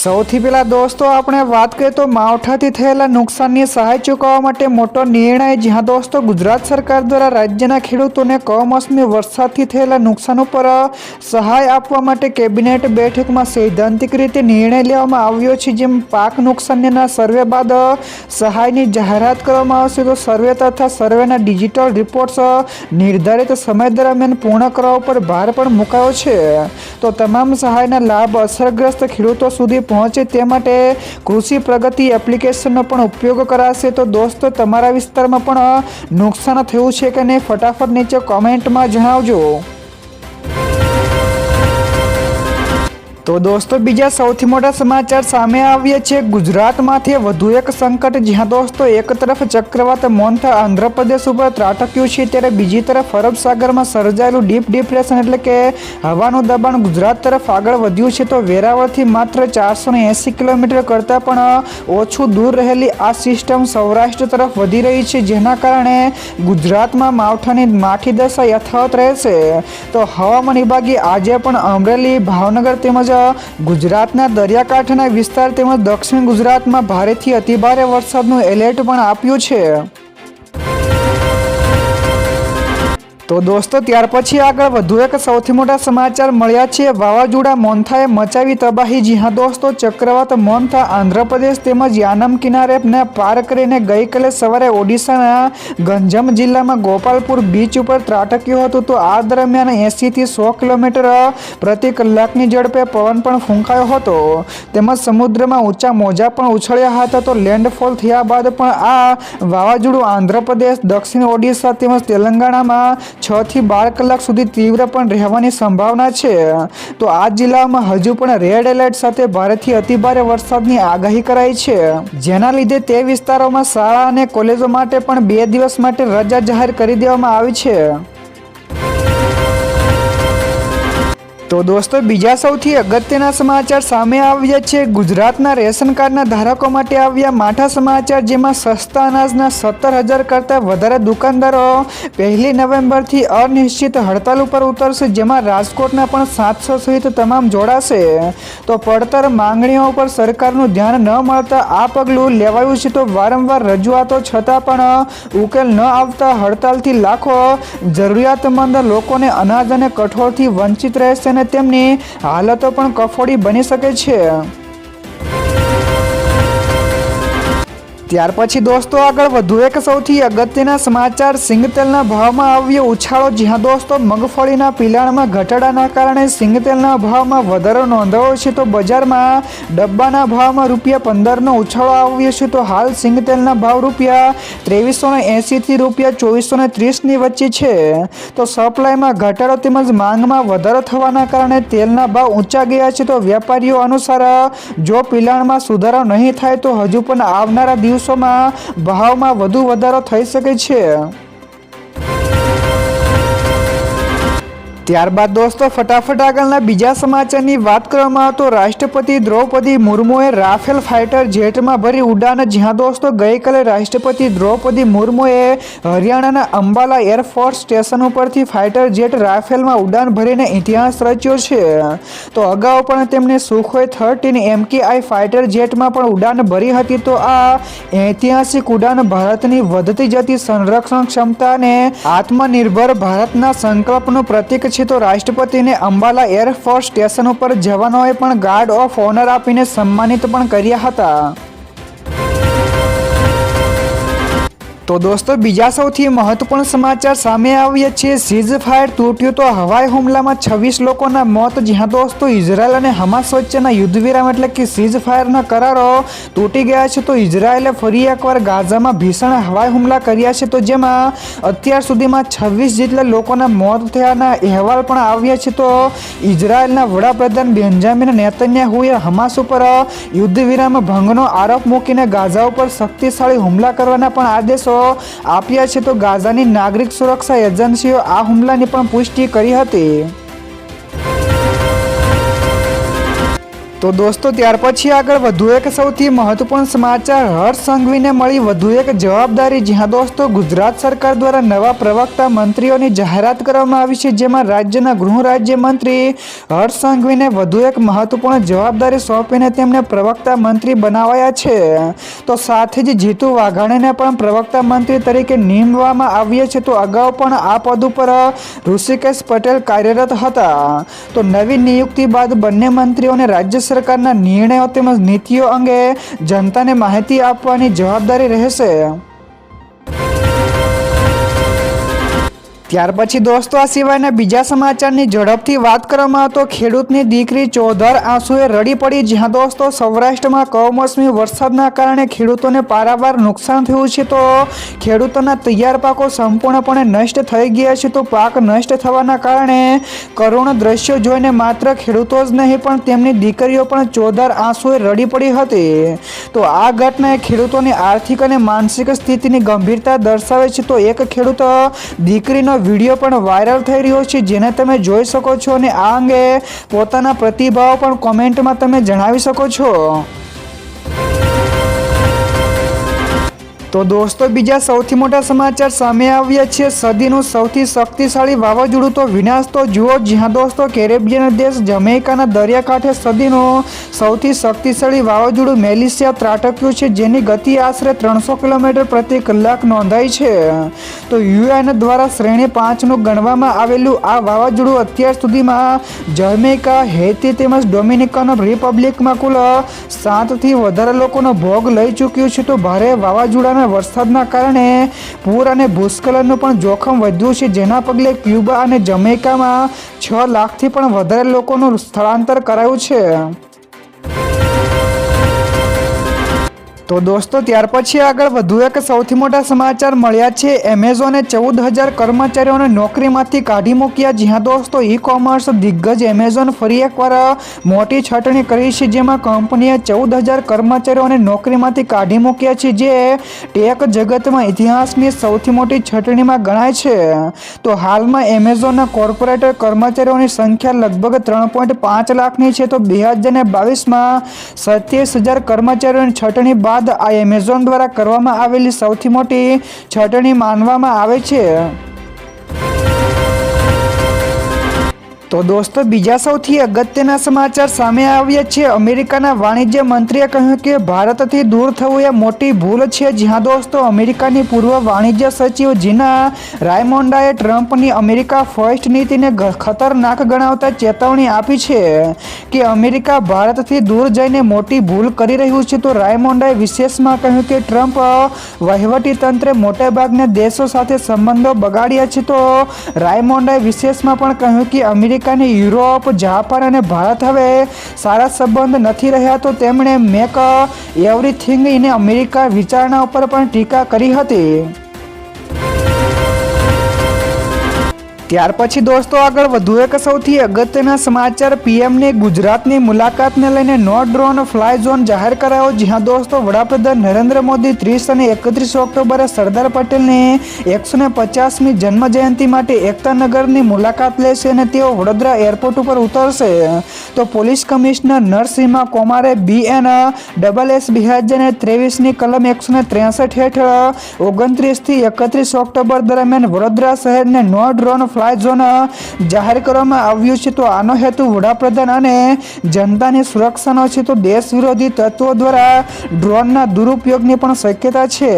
સૌથી પહેલા દોસ્તો, આપણે વાત કરીએ તો માવઠાથી થયેલા નુકસાનની સહાય ચૂકવવા માટે મોટો નિર્ણય જ્યાં દોસ્તો, ગુજરાત સરકાર દ્વારા રાજ્યના ખેડૂતોને કમોસમી વરસાદથી થયેલા નુકસાન ઉપર સહાય આપવા માટે કેબિનેટ બેઠકમાં સૈદ્ધાંતિક રીતે નિર્ણય લેવામાં આવ્યો છે. જેમ પાક નુકસાનના સર્વે બાદ સહાયની જાહેરાત કરવામાં આવશે, તો સર્વે તથા સર્વેના ડિજિટલ રિપોર્ટ્સ નિર્ધારિત સમય દરમિયાન પૂર્ણ કરવા ઉપર ભાર પણ મુકાયો છે. તો તમામ સહાયના લાભ અસરગ્રસ્ત ખેડૂતો સુધી પહોંચે તે માટે કૃષિ પ્રગતિ એપ્લિકેશનનો પણ ઉપયોગ કરાશે. તો દોસ્તો, તમારા વિસ્તારમાં પણ નુકસાન થયું છે કે નહીં? ફટાફટ નીચે કોમેન્ટમાં જણાવજો. તો દોસ્તો, બીજા સૌથી મોટા સમાચાર સામે આવ્યા છે. ગુજરાતમાંથી વધુ એક સંકટ, જ્યાં દોસ્તો, એક તરફ ચક્રવાત મોન્થા આંધ્રપ્રદેશ ઉપર ત્રાટક્યું છે, ત્યારે બીજી તરફ અરબ સાગરમાં સર્જાયેલું ડીપ ડિપ્રેશન એટલે કે હવાનું દબાણ ગુજરાત તરફ આગળ વધ્યું છે. તો વેરાવળથી માત્ર ચારસો એંસી કિલોમીટર કરતાં પણ ઓછું દૂર રહેલી આ સિસ્ટમ સૌરાષ્ટ્ર તરફ વધી રહી છે, જેના કારણે ગુજરાતમાં માવઠાની માઠી દશા યથાવત રહેશે. તો હવામાન વિભાગે આજે પણ અમરેલી, ભાવનગર તેમજ ગુજરાતના દરિયાકાંઠાના વિસ્તાર તેમજ દક્ષિણ ગુજરાતમાં ભારેથી અતિભારે વરસાદનું એલર્ટ પણ આપ્યું છે. તો દોસ્તો, ત્યાર પછી આગળ વધુ એક સૌથી મોટા સમાચાર મળ્યા છે. વાવાઝોડા મોન્થાએ મચાવી તબાહી. જી હા દોસ્તો, ચક્રવાત મોન્થા આંધ્રપ્રદેશ તેમજ યાનમ કિનારેને પાર કરીને ગઈકાલે સવારે ઓડિશાના ગંજમ જિલ્લામાં ગોપાલપુર બીચ ઉપર ત્રાટક્યું હતું. તો આ દરમિયાન એંસીથી સો કિલોમીટર પ્રતિ કલાકની ઝડપે પવન પણ ફૂંકાયો હતો. તેમજ સમુદ્રમાં ઊંચા મોજા પણ ઉછળ્યા હતા. તો લેન્ડફોલ થયા બાદ પણ આ વાવાઝોડું આંધ્રપ્રદેશ, દક્ષિણ ઓડિશા તેમજ તેલંગાણામાં છ થી બાર કલાક સુધી તીવ્ર પણ રહેવાની સંભાવના છે. તો આ જિલ્લામાં હજુ પણ રેડ એલર્ટ સાથે ભારેથી અતિભારે વરસાદની આગાહી કરાઈ છે. જેના લીધે તે વિસ્તારોમાં શાળા અને કોલેજો માટે પણ બે દિવસ માટે રજા જાહેર કરી દેવામાં આવી છે. તો દોસ્તો, બીજા સૌથી અગત્યના સમાચાર સામે આવ્યા છે. ગુજરાતના રેશન કાર્ડના ધારકો માટે આવ્યા માઠા સમાચાર, જેમાં સસ્તા અનાજના સત્તર હજાર કરતાં વધારે દુકાનદારો પહેલી નવેમ્બરથી અનિશ્ચિત હડતાલ ઉપર ઉતરશે, જેમાં રાજકોટના પણ સાતસો સહિત તમામ જોડાશે. તો પડતર માંગણીઓ ઉપર સરકારનું ધ્યાન ન મળતા આ પગલું લેવાયું છે. તો વારંવાર રજૂઆતો છતાં પણ ઉકેલ ન આવતા હડતાલથી લાખો જરૂરિયાતમંદ લોકોને અનાજ અને કઠોળથી વંચિત રહેશે અને તેમની હાલતો પણ કફોડી બની શકે છે. ત્યાર પછી દોસ્તો આગળ વધુ એક સૌથી અગત્યના સમાચાર સિંગતેલના ભાવમાં આવ્યો ઉછાળો, જ્યાં દોસ્તો મગફળીના પિલાણમાં ઘટાડાના કારણે સિંગતેલના ભાવમાં વધારો નોંધાયો છે, તો બજારમાં ડબ્બાના ભાવમાં રૂપિયા પંદરનો ઉછાળો આવ્યો છે, તો હાલ સિંગતેલના ભાવ રૂપિયા ત્રેવીસો ને એંસીથી રૂપિયા ચોવીસો ને ત્રીસની વચ્ચે છે. તો સપ્લાયમાં ઘટાડો તેમજ માંગમાં વધારો થવાના કારણે તેલના ભાવ ઊંચા ગયા છે, તો વેપારીઓ અનુસાર જો પિલાણમાં સુધારો નહીં થાય, તો હજુ પણ આવનારા દિવસોમાં ભાવમાં વધુ વધારો થઈ શકે છે. ત્યારબાદ દોસ્તો, ફટાફટ આગળના બીજા સમાચારની વાત કરવામાં તો રાષ્ટ્રપતિ દ્રૌપદી મુર્મુએ રાફેલ ફાઇટર જેટમાં ભરી ઉડાન જ્યાં દોસ્તો ગઈકાલે રાષ્ટ્રપતિ દ્રૌપદી મુર્મુએ હરિયાણાના અંબાલા એરફોર્સ સ્ટેશન ઉપરથી ફાઇટર જેટ રાફેલમાં ઉડાન ભરીને ઇતિહાસ રચ્યો છે. તો અગાઉ પણ તેમણે સુખોઈ થર્ટીન એમકેઆઈ ફાઇટર જેટમાં પણ ઉડાન ભરી હતી. તો આ ઐતિહાસિક ઉડાન ભારતની વધતી જતી સંરક્ષણ ક્ષમતા અને આત્મનિર્ભર ભારતના સંકલ્પનું પ્રતીક છે. તો રાષ્ટ્રપતિને અંબાલા એરફોર્સ સ્ટેશન ઉપર જવાનોએ પણ ગાર્ડ ઓફ ઓનર આપીને સન્માનિત પણ કર્યા હતા. તો દોસ્તો, બીજા સૌથી મહત્વપૂર્ણ સમાચાર સામે આવ્યા છે. સીઝ ફાયર તૂટ્યું તો હવાઈ હુમલામાં છવ્વીસ લોકોના મોત, જ્યાં દોસ્તો ઇઝરાયલ અને હમાસ વચ્ચેના યુદ્ધ વિરામ એટલે કે સીઝ ફાયરના કરારો તૂટી ગયા છે. તો ઇઝરાયલે ફરી એકવાર ગાઝામાં ભીષણ હવાઈ હુમલા કર્યા છે. તો જેમાં અત્યાર સુધીમાં છવ્વીસ જેટલા લોકોના મોત થયાના અહેવાલ પણ આવ્યા છે. તો ઇઝરાયલના વડાપ્રધાન બેન્જામિન નેતન્યાહુએ હમાસ ઉપર યુદ્ધ વિરામ ભંગનો આરોપ મૂકીને ગાઝા ઉપર શક્તિશાળી હુમલા કરવાના પણ આદેશો આપ્યા છે તો ગાઝાની નાગરિક સુરક્ષા એજન્સીઓ આ હુમલાની પણ પુષ્ટિ કરી હતી. તો દોસ્તો, ત્યાર પછી આગળ વધુ એક સૌથી મહત્વપૂર્ણ સમાચાર હર્ષ સંઘવીને મળી. વધુ એક જવાબદારી જ્યાં દોસ્તો, ગુજરાત સરકાર દ્વારા નવા પ્રવક્તા મંત્રીઓની જાહેરાત કરવામાં આવી છે, જેમાં રાજ્યના ગૃહ રાજ્ય મંત્રી હર્ષ સંઘવીને વધુ એક મહત્વપૂર્ણ જવાબદારી સોંપીને તેમને પ્રવક્તા મંત્રી બનાવાયા છે. તો સાથે જ જીતુ વાઘાણીને પણ પ્રવક્તા મંત્રી તરીકે નીમવામાં આવ્યા છે તો અગાઉ પણ આ પદ ઉપર ઋષિકેશ પટેલ કાર્યરત હતા. તો નવી નિયુક્તિ બાદ બંને મંત્રીઓને રાજ્ય સરકારના નિર્ણયો તેમજ નીતિઓ અંગે જનતાને માહિતી આપવાની જવાબદારી રહેશે. ત્યાર પછી દોસ્તો, આ સિવાયના બીજા સમાચારની ઝડપથી વાત કરવામાં તો ખેડૂતની દીકરી ચોધર આંસુએ રડી પડી, જ્યાં દોસ્તો સૌરાષ્ટ્રમાં કમોસમી વરસાદના કારણે ખેડૂતોને પારાવાર નુકસાન થયું છે. તો ખેડૂતોના તૈયાર પાકો સંપૂર્ણપણે નષ્ટ થઈ ગયા છે. તો પાક નષ્ટ થવાના કારણે કરુણ દ્રશ્યો જોઈને માત્ર ખેડૂતો જ નહીં, પણ તેમની દીકરીઓ પણ ચોધર આંસુએ રડી પડી હતી. તો આ ઘટનાએ ખેડૂતોની આર્થિક અને માનસિક સ્થિતિની ગંભીરતા દર્શાવે છે. તો એક ખેડૂત દીકરીનો વીડિયો પણ વાયરલ થઈ રહ્યો છે, જેને તમે જોઈ શકો છો અને આ અંગે પોતાના પ્રતિભાવો પણ કોમેન્ટમાં તમે જણાવી શકો છો. તો દોસ્તો, બીજા સૌથી મોટા સમાચાર સામે આવ્યા છે. સદીનું સૌથી શક્તિશાળી વાવાઝોડું તો વિનાશ તો જુઓ જ્યાં દોસ્તો, કેરેબિયન દેશ જમૈકાના દરિયાકાંઠે સદીનું સૌથી શક્તિશાળી વાવાઝોડું મેલેશિયા ત્રાટક્યું છે, જેની ગતિ આશરે ત્રણસો કિલોમીટર પ્રતિ કલાક નોંધાઈ છે. તો યુએન દ્વારા શ્રેણી પાંચનું ગણવામાં આવેલું આ વાવાઝોડું અત્યાર સુધીમાં જમૈકા, હેતી તેમજ ડોમિનિકન રિપબ્લિકમાં કુલ સાતથી વધારે લોકોનો ભોગ લઈ ચૂક્યું છે. તો ભારે વાવાઝોડાના વરસાદના કારણે પૂર અને ભૂસ્ખલનનું પણ જોખમ વધ્યું છે. જેના પગલે ક્યુબા અને જમૈકામાં છ લાખથી પણ વધારે લોકોનું સ્થળાંતર કરાયું છે. તો દોસ્તો, ત્યાર પછી આગળ વધુ એક સૌથી મોટા સમાચાર મળ્યા છે. એમેઝોને ચૌદ હજાર કર્મચારીઓને નોકરીમાંથી કાઢી મૂક્યા. જ્યાં દોસ્તો ઈ કોમર્સ દિગ્ગજ એમેઝોન ફરી એકવાર મોટી છટણી કરી છે, જેમાં કંપનીએ ચૌદ હજાર કર્મચારીઓને નોકરીમાંથી કાઢી મૂક્યા છે, જે ટેક જગતમાં ઇતિહાસની સૌથી મોટી છટણીમાં ગણાય છે. તો હાલમાં એમેઝોનના કોર્પોરેટ કર્મચારીઓની સંખ્યા લગભગ ત્રણ પોઈન્ટ પાંચ લાખની છે. તો બે હજાર ને બાવીસમાં સત્યાવીસ હજાર કર્મચારીઓની છટણી બાદ આ એમેઝોન દ્વારા કરવામાં આવેલી સૌથી મોટી છટણી માનવામાં આવે છે. તો દોસ્તો, બીજા સૌથી અગત્યના સમાચાર સામે આવ્યા છે. અમેરિકાના વાણિજ્ય મંત્રીએ કહ્યું કે ભારતથી દૂર થવું એ મોટી ભૂલ છે. જ્યાં દોસ્તો, અમેરિકાની પૂર્વ વાણિજ્ય સચિવ જીના રાયમોન્ડાએ ટ્રમ્પની અમેરિકા ફર્સ્ટ નીતિને ખતરનાક ગણાવતા ચેતવણી આપી છે કે અમેરિકા ભારતથી દૂર જઈને મોટી ભૂલ કરી રહ્યું છે. તો રાયમોન્ડાએ વિશેષમાં કહ્યું કે ટ્રમ્પ વહીવટી તંત્રે મોટાભાગના દેશો સાથે સંબંધો બગાડ્યા છે. તો રાયમોન્ડાએ વિશેષમાં પણ કહ્યું કે અમેરિકાની યુરોપ, જાપાન અને ભારત હવે સારા સંબંધ નથી રહ્યા તો તેમણે મેક એવરીથિંગ ઇન અમેરિકા વિચારણા ઉપર પણ ટીકા કરી હતી. ત્યાર પછી દોસ્તો આગળ વધુ એક સૌથી અગત્યના સમાચાર. પીએમની ગુજરાતની મુલાકાતને લઈને નો ડ્રોન ફ્લાય ઝોન જાહેર કરાયો, જ્યાં દોસ્તો વડાપ્રધાન નરેન્દ્ર મોદી ત્રીસ અને એકત્રીસ ઓક્ટોબરે સરદાર પટેલની એકસો ને પચાસમી જન્મ જયંતિ માટે એકતાનગરની મુલાકાત લેશે અને તેઓ વડોદરા એરપોર્ટ ઉપર ઉતરશે. તો police commissioner Narasimha Komar BN double S બે હજાર ત્રેવીસની કલમ એકસો ને ત્રેસઠ હેઠળ ઓગણત્રીસથી એકત્રીસ ઓક્ટોબર દરમિયાન વડોદરા શહેરને નો ડ્રોન ફ્લાય ઝોન જાહેર કરવામાં આવ્યું છે. તો આનો હેતુ વડાપ્રધાન અને જનતાની સુરક્ષાનો છે. તો દેશ વિરોધી તત્વો દ્વારા ડ્રોનના દુરુપયોગની પણ શક્યતા છે.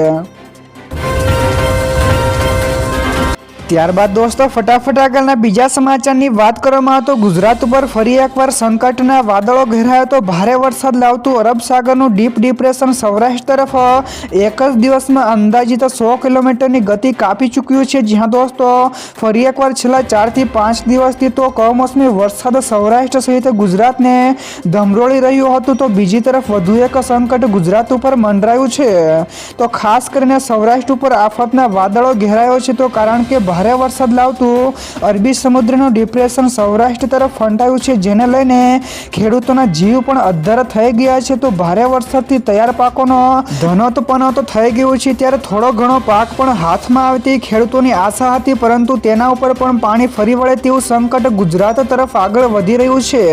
ત્યારબાદ દોસ્તો, ફટાફટ આગળના બીજા સમાચારની વાત કરવામાં તો ગુજરાત ઉપર ફરી એકવાર સંકટના વાદળો ઘેરાયો તો ભારે વરસાદ લાવતું અરબ સાગરનું ડીપ ડિપ્રેશન સૌરાષ્ટ્ર તરફ એક જ દિવસમાં અંદાજિત સો કિલોમીટરની ગતિ કાપી ચૂક્યું છે. જ્યાં દોસ્તો, ફરી એકવાર છેલ્લા ચારથી પાંચ દિવસથી તો કમોસમી વરસાદ સૌરાષ્ટ્ર સહિત ગુજરાતને ધમરોળી રહ્યું હતું. તો બીજી તરફ વધુ એક સંકટ ગુજરાત ઉપર મંડરાયું છે. તો ખાસ કરીને સૌરાષ્ટ્ર ઉપર આફતના વાદળો ઘેરાયો છે. તો કારણ કે ભારે ભારે વરસાદ લાવતું અરબી સમુદ્રનું ડિપ્રેશન સૌરાષ્ટ્ર તરફ ફંટાયું છે, જેને લઈને ખેડૂતોના જીવ પણ અદ્ધર થઈ ગયા છે. તો ભારે વરસાદથી તૈયાર પાકોનો ધનોત પનોત થઈ ગયું છે. ત્યારે થોડો ઘણો પાક પણ હાથમાં આવતી ખેડૂતોની આશા હતી, પરંતુ તેના ઉપર પણ પાણી ફરી વળે તેવું સંકટ ગુજરાત તરફ આગળ વધી રહ્યું છે.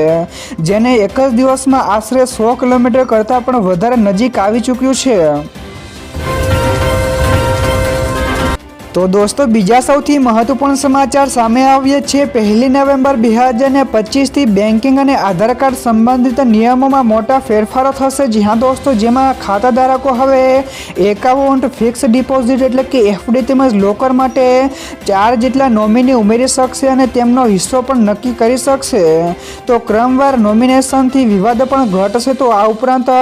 જેને એક જ દિવસમાં આશરે સો કિલોમીટર કરતાં પણ વધારે નજીક આવી ચૂક્યું છે. તો દોસ્તો, બીજા સૌથી મહત્વપૂર્ણ સમાચાર સામે આવ્યા છે. પહેલી નવેમ્બર બે હજાર ને પચીસથી બેન્કિંગ અને આધાર કાર્ડ સંબંધિત નિયમોમાં મોટા ફેરફારો થશે. જ્યાં દોસ્તો, જેમાં ખાતા ધારકો હવે એકાઉન્ટ ફિક્સ ડિપોઝિટ એટલે કે એફડી તેમજ લોકર માટે ચાર જેટલા નોમિની ઉમેરી શકશે અને તેમનો હિસ્સો પણ નક્કી કરી શકશે. તો ક્રમવાર નોમિનેશનથી વિવાદ પણ ઘટશે. તો આ ઉપરાંત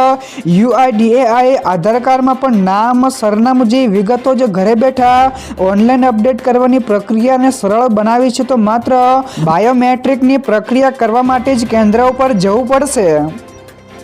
યુઆઈડીએઆઈ આધાર કાર્ડમાં પણ નામ, સરનામું જેવી વિગતો જે ઘરે બેઠા ઓનલાઈન અપડેટ કરવાની પ્રક્રિયાને સરળ બનાવી છે તો માત્ર બાયોમેટ્રિકની પ્રક્રિયા કરવા માટે જ કેન્દ્ર ઉપર જવું પડશે.